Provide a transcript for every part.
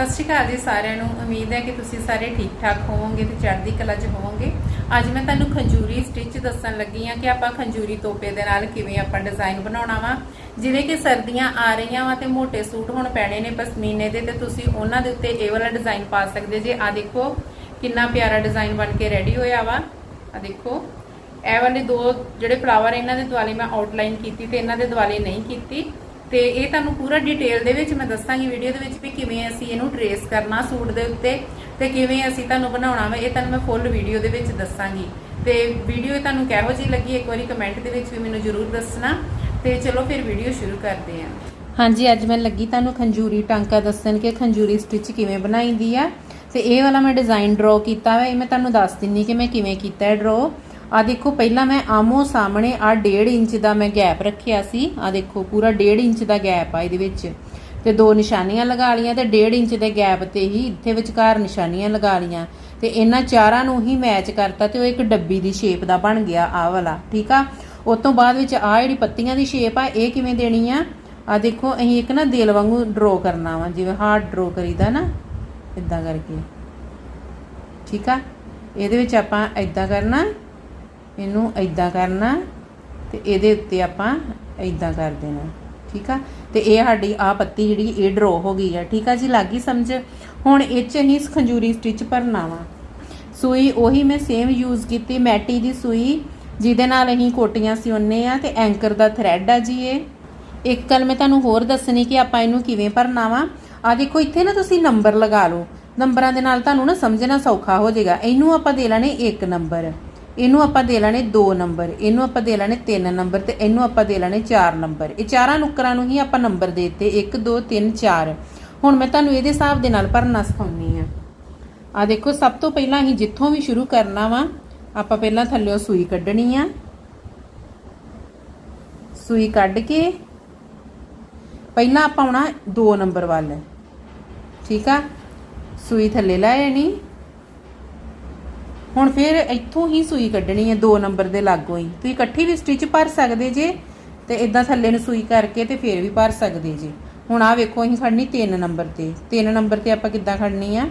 ਸਤਿ ਸ਼੍ਰੀ ਅਕਾਲ ਜੀ ਸਾਰਿਆਂ ਨੂੰ। ਉਮੀਦ ਹੈ ਕਿ ਤੁਸੀਂ ਸਾਰੇ ਠੀਕ ਠਾਕ ਹੋਵੋਗੇ ਤੇ ਚੜ੍ਹਦੀ ਕਲਾ 'ਚ ਹੋਵੋਗੇ। ਅੱਜ ਮੈਂ ਤੁਹਾਨੂੰ ਖੰਜੂਰੀ ਸਟਿਚ ਦੱਸਣ ਲੱਗੀ ਹਾਂ ਕਿ ਆਪਾਂ ਖੰਜੂਰੀ ਤੋਪੇ ਦੇ ਨਾਲ ਕਿਵੇਂ ਆਪਾਂ ਡਿਜ਼ਾਈਨ ਬਣਾਉਣਾ ਵਾ। ਜਿਵੇਂ ਕਿ ਸਰਦੀਆਂ ਆ ਰਹੀਆਂ ਵਾ ਤੇ ਮੋٹے ਸੂਟ ਹੁਣ ਪੈਣੇ ਨੇ ਪਸ਼ਮੀਨੇ ਦੇ ਤੇ ਤੁਸੀਂ ਉਹਨਾਂ ਦੇ ਉੱਤੇ ਇਹ ਵਾਲਾ ਡਿਜ਼ਾਈਨ ਪਾ ਸਕਦੇ ਜੇ। ਆ ਦੇਖੋ, ਕਿੰਨਾ ਪਿਆਰਾ ਡਿਜ਼ਾਈਨ ਬਣ ਕੇ ਰੈਡੀ ਹੋਇਆ ਵਾ। ਆ ਦੇਖੋ, ਇਹ ਵਾਲੇ ਦੋ ਜਿਹੜੇ ਫਲਾਵਰ ਇਹਨਾਂ ਦੇ ਦੁਆਲੇ ਮੈਂ ਆਊਟਲਾਈਨ ਕੀਤੀ ਤੇ ਇਹਨਾਂ ਦੇ ਦੁਆਲੇ ਨਹੀਂ ਕੀਤੀ। ਤੇ ਇਹ ਤੁਹਾਨੂੰ ਪੂਰਾ ਡਿਟੇਲ ਦੇ ਵਿੱਚ ਮੈਂ ਦੱਸਾਂਗੀ ਵੀਡੀਓ ਦੇ ਵਿੱਚ ਵੀ ਕਿਵੇਂ ਅਸੀਂ ਇਹਨੂੰ ਟਰੇਸ ਕਰਨਾ ਸੂਟ ਦੇ ਉੱਤੇ ਤੇ ਕਿਵੇਂ ਅਸੀਂ ਤੁਹਾਨੂੰ ਬਣਾਉਣਾ ਵਾ, ਇਹ ਤੁਹਾਨੂੰ ਮੈਂ ਫੁੱਲ ਵੀਡੀਓ ਦੇ ਵਿੱਚ ਦੱਸਾਂਗੀ। ਤੇ ਵੀਡੀਓ ਤੁਹਾਨੂੰ ਕਿਹੋ ਜਿਹੀ ਲੱਗੀ, ਇੱਕ ਵਾਰੀ ਕਮੈਂਟ ਦੇ ਵਿੱਚ ਵੀ ਮੈਨੂੰ ਜ਼ਰੂਰ ਦੱਸਣਾ। ਤੇ ਚਲੋ ਫਿਰ ਵੀਡੀਓ ਸ਼ੁਰੂ ਕਰਦੇ ਹਾਂ। ਹਾਂਜੀ, ਅੱਜ ਮੈਂ ਲੱਗੀ ਤੁਹਾਨੂੰ ਖੰਜੂਰੀ ਟਾਂਕਾ ਦੱਸਣ ਕਿ ਖੰਜੂਰੀ ਸਟਿਚ ਕਿਵੇਂ ਬਣਾਈਦੀ ਆ। ਤੇ ਇਹ ਵਾਲਾ ਮੈਂ ਡਿਜ਼ਾਈਨ ਡਰਾ ਕੀਤਾ ਵਾ, ਇਹ ਮੈਂ ਤੁਹਾਨੂੰ ਦੱਸ ਦਿੰਨੀ ਕਿ ਮੈਂ ਕਿਵੇਂ ਕੀਤਾ ਹੈ ਡਰਾ ਆ ਦੇਖੋ, ਪਹਿਲਾਂ ਮੈਂ ਆਮੋ ਸਾਹਮਣੇ ਆ 1.5 ਇੰਚ ਦਾ ਮੈਂ ਗੈਪ ਰੱਖਿਆ ਸੀ। ਆ ਦੇਖੋ, ਪੂਰਾ 1.5 ਇੰਚ ਦਾ ਗੈਪ ਆ ਇਹਦੇ ਵਿੱਚ। ਤੇ ਦੋ ਨਿਸ਼ਾਨੀਆਂ ਲਗਾ ਲੀਆਂ ਤੇ 1.5 ਇੰਚ ਦੇ ਗੈਪ ਤੇ ਹੀ ਇੱਥੇ ਵਿਚਕਾਰ ਨਿਸ਼ਾਨੀਆਂ ਲਗਾ ਲੀਆਂ ਤੇ ਇਹਨਾਂ ਚਾਰਾਂ ਨੂੰ ਹੀ ਮੈਚ ਕਰਤਾ ਤੇ ਉਹ ਇੱਕ ਡੱਬੀ ਦੀ ਸ਼ੇਪ ਦਾ ਬਣ ਗਿਆ ਆ ਵਾਲਾ, ਠੀਕ ਆ? ਉਸ ਤੋਂ ਬਾਅਦ ਵਿੱਚ ਆ ਜਿਹੜੀ ਪੱਤੀਆਂ ਦੀ ਸ਼ੇਪ ਆ, ਇਹ ਕਿਵੇਂ ਦੇਣੀ ਆ? ਆ ਦੇਖੋ, ਅਸੀਂ ਇੱਕ ਨਾ ਦਿਲ ਵਾਂਗੂ ਡਰਾ ਕਰਨਾ ਵਾ, ਜਿਵੇਂ ਹਾਰਡ ਡਰਾ ਕਰੀਦਾ ਨਾ ਇਦਾਂ ਕਰਕੇ। ਠੀਕ ਆ? ਇਹਦੇ ਵਿੱਚ ਆਪਾਂ ਇਦਾਂ ਕਰਨਾ ਇਹਨੂੰ ਇਦਾਂ ਕਰਨਾ ਤੇ ਇਹਦੇ ਉੱਤੇ ਆਪਾਂ ਇਦਾਂ ਕਰ ਦੇਣਾ, ਠੀਕ ਆ? ਤੇ ਇਹ ਸਾਡੀ ਆ ਪੱਤੀ ਜਿਹੜੀ ਇਹ ਡਰੋ ਹੋ ਗਈ ਆ, ਠੀਕ ਆ ਜੀ? ਲੱਗੀ ਸਮਝ? ਹੁਣ ਇਹ ਚ ਅਸੀਂ ਖੰਜੂਰੀ ਸਟਿਚ ਭਰਨਾ ਵਾ। ਸੂਈ ਉਹੀ ਮੈਂ ਸੇਮ ਯੂਜ਼ ਕੀਤੀ, ਮੈਟੀ ਦੀ ਸੂਈ, ਜਿਹਦੇ ਨਾਲ ਅਸੀਂ ਕੋਟੀਆਂ ਸਿਉਨੇ ਆ ਤੇ ਐਂਕਰ ਦਾ ਥ੍ਰੈਡ ਆ ਜੀ ਇਹ। ਇੱਕ ਗੱਲ ਮੈਂ ਤੁਹਾਨੂੰ ਹੋਰ ਦੱਸਣੀ ਕਿ ਆਪਾਂ ਇਹਨੂੰ ਕਿਵੇਂ ਭਰਨਾ ਵਾ? ਆ ਦੇਖੋ, ਇੱਥੇ ਨਾ ਤੁਸੀਂ ਨੰਬਰ ਲਗਾ ਲਓ। ਨੰਬਰਾਂ ਦੇ ਨਾਲ ਤੁਹਾਨੂੰ ਨਾ ਸਮਝਣਾ ਸੌਖਾ ਹੋ ਜਾਏਗਾ। ਇਹਨੂੰ ਆਪਾਂ ਦੇ ਲੈਣੇ 1 ਨੰਬਰ ਇਹਨੂੰ ਆਪਾਂ ਦੇ ਲੈਣੇ 2 ਨੰਬਰ, ਇਹਨੂੰ ਆਪਾਂ ਦੇ ਲੈਣੇ 3 ਨੰਬਰ ਤੇ ਇਹਨੂੰ ਆਪਾਂ ਦੇ ਲੈਣੇ 4 ਨੰਬਰ। ਇਹ ਚਾਰਾਂ ਨੁੱਕਰਾਂ ਨੂੰ ਹੀ ਆਪਾਂ ਨੰਬਰ ਦੇ ਦਿੱਤੇ 1 2 3 4 ਹੁਣ ਮੈਂ ਤੁਹਾਨੂੰ ਇਹਦੇ ਹਿਸਾਬ ਦੇ ਨਾਲ ਭਰਨਾ ਸਿਖਾਉਣੀ ਆ। ਆ ਦੇਖੋ, ਸਭ ਤੋਂ ਪਹਿਲਾਂ ਅਸੀਂ ਜਿੱਥੋਂ ਵੀ ਸ਼ੁਰੂ ਕਰਨਾ ਵਾ, ਆਪਾਂ ਪਹਿਲਾਂ ਥੱਲੇੋਂ ਸੂਈ ਕੱਢਣੀ ਆ। ਸੂਈ ਕੱਢ ਕੇ ਪਹਿਲਾਂ ਆਪਾਂ ਆਉਣਾ 2 ਨੰਬਰ ਵੱਲ। ਠੀਕ ਆ? ਸੂਈ ਥੱਲੇ ਲੈ ਜਾਣੀ ਹੁਣ ਫਿਰ ਇੱਥੋਂ ਹੀ ਸੂਈ ਕੱਢਣੀ ਹੈ 2 ਨੰਬਰ ਦੇ ਲਾਗੋਂ ਹੀ। ਤੁਸੀਂ ਇਕੱਠੀ ਵੀ ਸਟਿਚ ਭਰ ਸਕਦੇ ਜੇ ਤੇ ਇਦਾਂ ਥੱਲੇ ਨੂੰ ਸੂਈ ਕਰਕੇ ਤੇ ਫਿਰ ਵੀ ਭਰ ਸਕਦੇ ਜੇ। ਹੁਣ ਆ ਵੇਖੋ, ਅਸੀਂ ਖੜਨੀ 3 ਨੰਬਰ ਤੇ। 3 ਨੰਬਰ ਤੇ ਆਪਾਂ ਕਿੱਦਾਂ ਖੜਨੀ ਆ?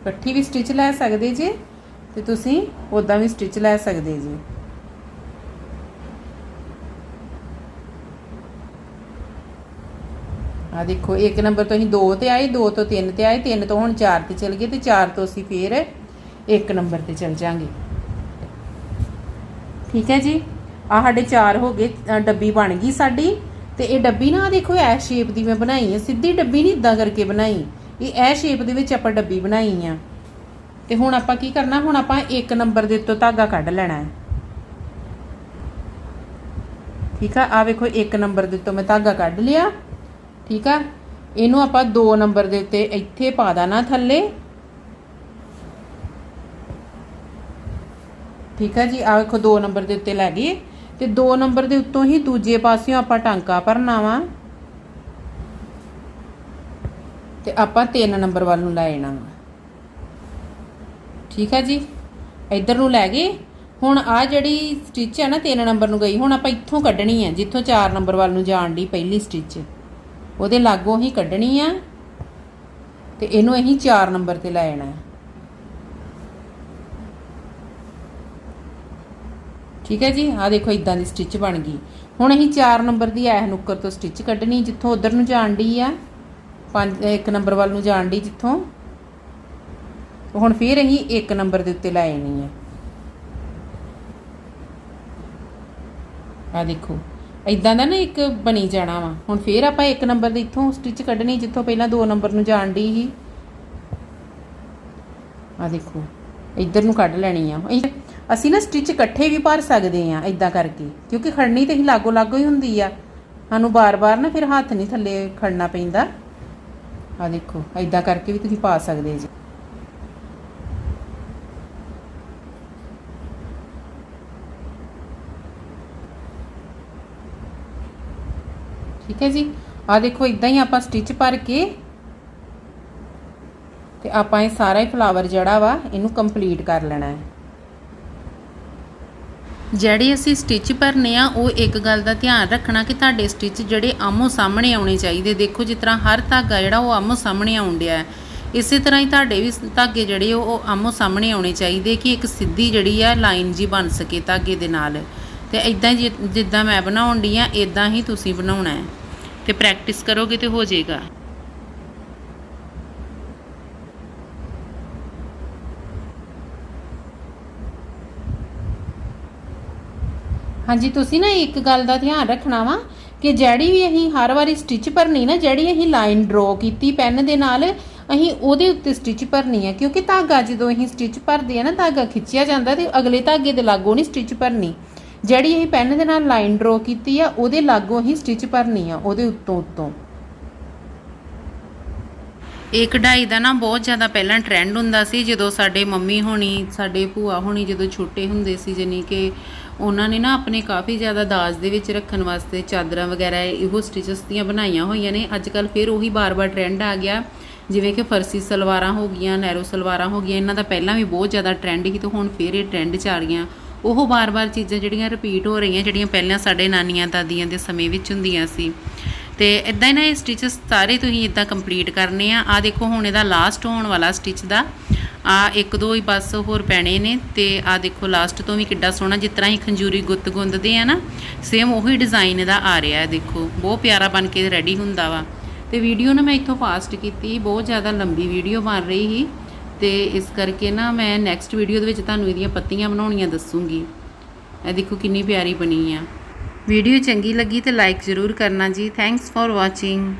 ਇਕੱਠੀ ਵੀ ਸਟਿਚ ਲੈ ਸਕਦੇ ਜੇ ਤੇ ਤੁਸੀਂ ਉਦਾਂ ਵੀ ਸਟਿਚ ਲੈ ਸਕਦੇ ਜੇ। ਆ ਦੇਖੋ, ਇੱਕ ਨੰਬਰ ਤੋਂ ਅਸੀਂ 2 ਤੇ ਆਏ 2 ਤੋਂ 3 ਤੇ ਆਏ 3 ਤੋਂ ਹੁਣ 4 ਤੇ ਚਲ ਗਏ ਤੇ 4 ਤੋਂ ਅਸੀਂ ਫੇਰ ਇੱਕ ਨੰਬਰ ਤੇ ਚਲ ਜਾਾਂਗੇ। ਠੀਕ ਹੈ ਜੀ? ਆ ਸਾਡੇ 4 ਹੋ ਗਏ ਡੱਬੀ ਬਣ ਗਈ ਸਾਡੀ। ਤੇ ਇਹ ਡੱਬੀ ਨਾ, ਆਹ ਦੇਖੋ ਐ ਸ਼ੇਪ ਦੀ ਮੈਂ ਬਣਾਈ ਹੈ ਸਿੱਧੀ ਡੱਬੀ ਨਹੀਂ ਇਦਾਂ ਕਰਕੇ ਬਣਾਈ। ਇਹ ਐ ਸ਼ੇਪ ਦੇ ਵਿੱਚ ਆਪਾਂ ਡੱਬੀ ਬਣਾਈ ਆ। ਤੇ ਹੁਣ ਆਪਾਂ ਕੀ ਕਰਨਾ, ਹੁਣ ਆਪਾਂ ਇੱਕ ਨੰਬਰ ਦੇ ਉੱਤੋਂ ਧਾਗਾ ਕੱਢ ਲੈਣਾ ਹੈ। ਠੀਕ ਆ? ਆ ਵੇਖੋ, ਇੱਕ ਨੰਬਰ ਦੇ ਉੱਤੋਂ ਮੈਂ ਧਾਗਾ ਕੱਢ ਲਿਆ। ਠੀਕ ਆ? ਇਹਨੂੰ ਆਪਾਂ 2 ਨੰਬਰ ਦੇ ਉੱਤੇ ਇੱਥੇ ਪਾ ਦੇਣਾ ਥੱਲੇ। ਠੀਕ ਆ ਜੀ? ਆ ਵੇਖੋ 2 ਨੰਬਰ ਦੇ ਉੱਤੇ ਲੈ ਗਏ ਤੇ 2 ਨੰਬਰ ਦੇ ਉੱਤੋਂ ਹੀ ਦੂਜੇ ਪਾਸਿਓਂ ਆਪਾਂ ਟਾਂਕਾ ਭਰਨਾ ਵਾ। ਤੇ ਆਪਾਂ 3 ਨੰਬਰ ਵੱਲ ਨੂੰ ਲੈ ਜਾਣਾ ਵਾ। ਠੀਕ ਆ ਜੀ? ਇੱਧਰ ਨੂੰ ਲੈ ਗਏ ਹੁਣ ਆ ਜਿਹੜੀ ਸਟਿਚ ਹੈ ਨਾ 3 ਨੰਬਰ ਨੂੰ ਗਈ। ਹੁਣ ਆਪਾਂ ਇੱਥੋਂ ਕੱਢਣੀ ਹੈ ਜਿੱਥੋਂ 4 ਨੰਬਰ ਵੱਲ ਨੂੰ ਜਾਣ ਦੀ ਪਹਿਲੀ ਸਟਿਚ ਉਹਦੇ ਲਾਗੋਂ ਹੀ ਕੱਢਣੀ ਆ ਤੇ ਇਹਨੂੰ ਅਸੀਂ 4 ਨੰਬਰ ਤੇ ਲੈ ਜਾਣਾ। ਠੀਕ ਹੈ ਜੀ? ਆ ਦੇਖੋ ਇਦਾਂ ਦੀ ਸਟਿਚ ਬਣ ਗਈ। ਹੁਣ ਅਸੀਂ 4 ਨੰਬਰ ਦੀ ਐਹ ਨੁੱਕਰ ਤੋਂ ਸਟਿਚ ਕੱਢਣੀ, ਜਿੱਥੋਂ ਉਧਰ ਨੂੰ ਜਾਣ ਦੀ ਆ 5 1 ਨੰਬਰ ਵੱਲ ਨੂੰ ਜਾਣ ਦੀ ਜਿੱਥੋਂ। ਹੁਣ ਫਿਰ ਅਸੀਂ 1 ਨੰਬਰ ਦੇ ਉੱਤੇ ਲੈ ਜਾਣੀ ਆ। ਆ ਦੇਖੋ। ਇਦਾਂ ਦਾ ਨਾ ਇੱਕ ਬਣੀ ਜਾਣਾ ਵਾ। ਹੁਣ ਫੇਰ ਆਪਾਂ ਇੱਕ ਨੰਬਰ ਦੇ ਇੱਥੋਂ ਸਟਿਚ ਕੱਢਣੀ ਜਿੱਥੋਂ ਪਹਿਲਾਂ ਦੋ ਨੰਬਰ ਨੂੰ ਜਾਣ ਦੀ ਸੀ। ਆ ਦੇਖੋ, ਇੱਧਰ ਨੂੰ ਕੱਢ ਲੈਣੀ ਆ। ਅਸੀਂ ਨਾ ਸਟਿਚ ਇਕੱਠੇ ਵੀ ਭਰ ਸਕਦੇ ਆ ਇਦਾਂ ਕਰਕੇ, ਕਿਉਂਕਿ ਖੜਨੀ ਤੇ ਹੀ ਲਾਗੋ ਲਾਗੋ ਹੀ ਹੁੰਦੀ ਆ। ਸਾਨੂੰ ਬਾਰ-ਬਾਰ ਨਾ ਫਿਰ ਹੱਥ ਨਹੀਂ ਥੱਲੇ ਖੜਨਾ ਪੈਂਦਾ। ਆ ਦੇਖੋ ਇਦਾਂ ਕਰਕੇ ਵੀ ਤੁਸੀਂ ਪਾ ਸਕਦੇ ਜੀ। ਠੀਕ ਹੈ ਜੀ? ਆ ਦੇਖੋ ਇਦਾਂ ਹੀ ਆਪਾਂ ਸਟਿਚ ਭਰ ਕੇ ਤੇ ਆਪਾਂ ਇਹ ਸਾਰਾ ਹੀ ਫਲਾਵਰ ਜਿਹੜਾ ਵਾ, ਇਹਨੂੰ ਕੰਪਲੀਟ ਕਰ ਲੈਣਾ ਹੈ। ਜਿਹੜੇ ਅਸੀਂ ਸਟਿਚ ਭਰਨੇ ਆ, ਉਹ ਇੱਕ ਗੱਲ ਦਾ ਧਿਆਨ ਰੱਖਣਾ ਕਿ ਤੁਹਾਡੇ ਸਟਿਚ ਜਿਹੜੇ ਆਮੋ ਸਾਹਮਣੇ ਆਉਣੇ ਚਾਹੀਦੇ। ਦੇਖੋ, ਜਿਸ ਤਰ੍ਹਾਂ ਹਰ ਧਾਗਾ ਜਿਹੜਾ, ਉਹ ਆਮੋ ਸਾਹਮਣੇ ਆਉਣ ਡਿਆ ਹੈ। ਇਸੇ ਤਰ੍ਹਾਂ ਹੀ ਤੁਹਾਡੇ ਵੀ ਧਾਗੇ ਜਿਹੜੇ, ਉਹ ਆਮੋ ਸਾਹਮਣੇ ਆਉਣੇ ਚਾਹੀਦੇ ਕਿ ਇੱਕ ਸਿੱਧੀ ਜਿਹੜੀ ਆ ਲਾਈਨ ਜੀ ਬਣ ਸਕੇ ਧਾਗੇ ਦੇ ਨਾਲ। ਤੇ ਇਦਾਂ ਜਿੱਦਾਂ ਮੈਂ ਬਣਾਉਣ ਡਈ ਆ ਇਦਾਂ ਹੀ ਤੁਸੀਂ ਬਣਾਉਣਾ ਹੈ। ਤੇ ਪ੍ਰੈਕਟਿਸ ਕਰੋਗੇ ਤੇ ਹੋ ਜਾਏਗਾ। ਹਾਂਜੀ, ਤੁਸੀਂ ਨਾ ਇੱਕ ਗੱਲ ਦਾ ਧਿਆਨ ਰੱਖਣਾ ਵਾ ਕਿ ਜਿਹੜੀ ਵੀ ਅਸੀਂ ਹਰ ਵਾਰੀ ਸਟਿਚ ਭਰਨੀ ਨਾ, ਜਿਹੜੀ ਅਸੀਂ ਲਾਈਨ ਡਰਾ ਕੀਤੀ ਪੈਨ ਦੇ ਨਾਲ, ਅਸੀਂ ਉਹਦੇ ਉੱਤੇ ਸਟਿਚ ਭਰਨੀ ਹੈ। ਕਿਉਂਕਿ ਧਾਗਾ ਜਦੋਂ ਅਸੀਂ ਸਟਿਚ ਭਰਦੇ ਆ ਨਾ, ਧਾਗਾ ਖਿੱਚਿਆ ਜਾਂਦਾ ਤੇ ਅਗਲੇ ਧਾਗੇ ਦੇ ਲਾਗੋਂ ਨਹੀਂ ਸਟਿਚ ਭਰਨੀ। ਜਿਹੜੀ ਇਹ ਪੈਨ ਦੇ ਨਾਲ ਲਾਈਨ ਡਰਾ ਕੀਤੀ ਆ, ਉਹਦੇ ਲਾਗੋਂ ਹੀ ਸਟਿਚ ਭਰਨੀ ਆ, ਉਹਦੇ ਉੱਤੋਂ ਉੱਤੋਂ। ਇਹ ਕਢਾਈ ਦਾ ਨਾ ਬਹੁਤ ਜ਼ਿਆਦਾ ਪਹਿਲਾਂ ਟ੍ਰੈਂਡ ਹੁੰਦਾ ਸੀ, ਜਦੋਂ ਸਾਡੇ ਮੰਮੀ ਹੋਣੀ, ਸਾਡੇ ਭੂਆ ਹੋਣੀ ਜਦੋਂ ਛੋਟੇ ਹੁੰਦੇ ਸੀ, ਜਾਣੀ ਕਿ ਉਹਨਾਂ ਨੇ ਨਾ ਆਪਣੇ ਕਾਫੀ ਜ਼ਿਆਦਾ ਦਾਜ ਦੇ ਵਿੱਚ ਰੱਖਣ ਵਾਸਤੇ ਚਾਦਰਾਂ ਵਗੈਰਾ, ਇਹੋ ਸਟਿਚਸ ਦੀਆਂ ਬਣਾਈਆਂ ਹੋਈਆਂ ਨੇ। ਅੱਜ ਕੱਲ ਫਿਰ ਉਹੀ ਬਾਰ-ਬਾਰ ਟ੍ਰੈਂਡ ਆ ਗਿਆ, ਜਿਵੇਂ ਕਿ ਫਰਸੀ ਸਲਵਾਰਾਂ ਹੋ ਗਈਆਂ, ਨੈਰੋ ਸਲਵਾਰਾਂ ਹੋ ਗਈਆਂ, ਇਹਨਾਂ ਦਾ ਪਹਿਲਾਂ ਵੀ ਬਹੁਤ ਜ਼ਿਆਦਾ ਟ੍ਰੈਂਡ ਸੀ ਤੇ ਹੁਣ ਫਿਰ ਇਹ ਟ੍ਰੈਂਡ 'ਚ ਆ ਗਈਆਂ ਉਹ ਵਾਰ ਵਾਰ ਚੀਜ਼ਾਂ ਜਿਹੜੀਆਂ ਰਿਪੀਟ ਹੋ ਰਹੀਆਂ, ਜਿਹੜੀਆਂ ਪਹਿਲਾਂ ਸਾਡੇ ਨਾਨੀਆਂ, ਦਾਦੀਆਂ ਦੇ ਸਮੇਂ ਵਿੱਚ ਹੁੰਦੀਆਂ ਸੀ। ਤੇ ਇਦਾਂ ਹੀ ਨਾ, ਇਹ ਸਟਿਚਸ ਸਾਰੇ ਤੁਸੀਂ ਇਦਾਂ ਕੰਪਲੀਟ ਕਰਨੇ ਆ। ਆ ਦੇਖੋ, ਹੁਣ ਇਹਦਾ ਲਾਸਟ ਹੋਣ ਵਾਲਾ ਸਟਿਚ ਦਾ। ਆ ਇੱਕ, ਦੋ ਹੀ ਬਸ ਹੋਰ ਪੈਣੇ ਨੇ। ਤੇ ਆ ਦੇਖੋ ਲਾਸਟ ਤੋਂ ਵੀ ਕਿੱਡਾ ਸੋਹਣਾ, ਜਿਸ ਤਰ੍ਹਾਂ ਹੀ ਖੰਜੂਰੀ ਗੁੱਤ ਗੁੰਦਦੇ ਆ ਨਾ ਸੇਮ ਉਹੀ ਡਿਜ਼ਾਈਨ ਇਹਦਾ ਆ ਰਿਹਾ ਹੈ, ਦੇਖੋ। ਬਹੁਤ ਪਿਆਰਾ ਬਣ ਕੇ ਰੈਡੀ ਹੁੰਦਾ ਵਾ। ਤੇ ਵੀਡੀਓ ਨਾ ਮੈਂ ਇੱਥੋਂ ਫਾਸਟ ਕੀਤੀ। ਬਹੁਤ ਜ਼ਿਆਦਾ ਲੰਬੀ ਵੀਡੀਓ ਬਣ ਰਹੀ ਸੀ। ਤੇ ਇਸ ਕਰਕੇ ਨਾ ਮੈਂ ਨੈਕਸਟ ਵੀਡੀਓ ਦੇ ਵਿੱਚ ਤੁਹਾਨੂੰ ਇਹਦੀਆਂ ਪੱਤੀਆਂ ਬਣਾਉਣੀਆਂ ਦੱਸੂਗੀ। ਇਹ ਦੇਖੋ ਕਿੰਨੀ ਪਿਆਰੀ ਬਣੀ ਆ। ਵੀਡੀਓ ਚੰਗੀ ਲੱਗੀ ਤੇ ਲਾਈਕ ਜ਼ਰੂਰ ਕਰਨਾ ਜੀ। Thanks for watching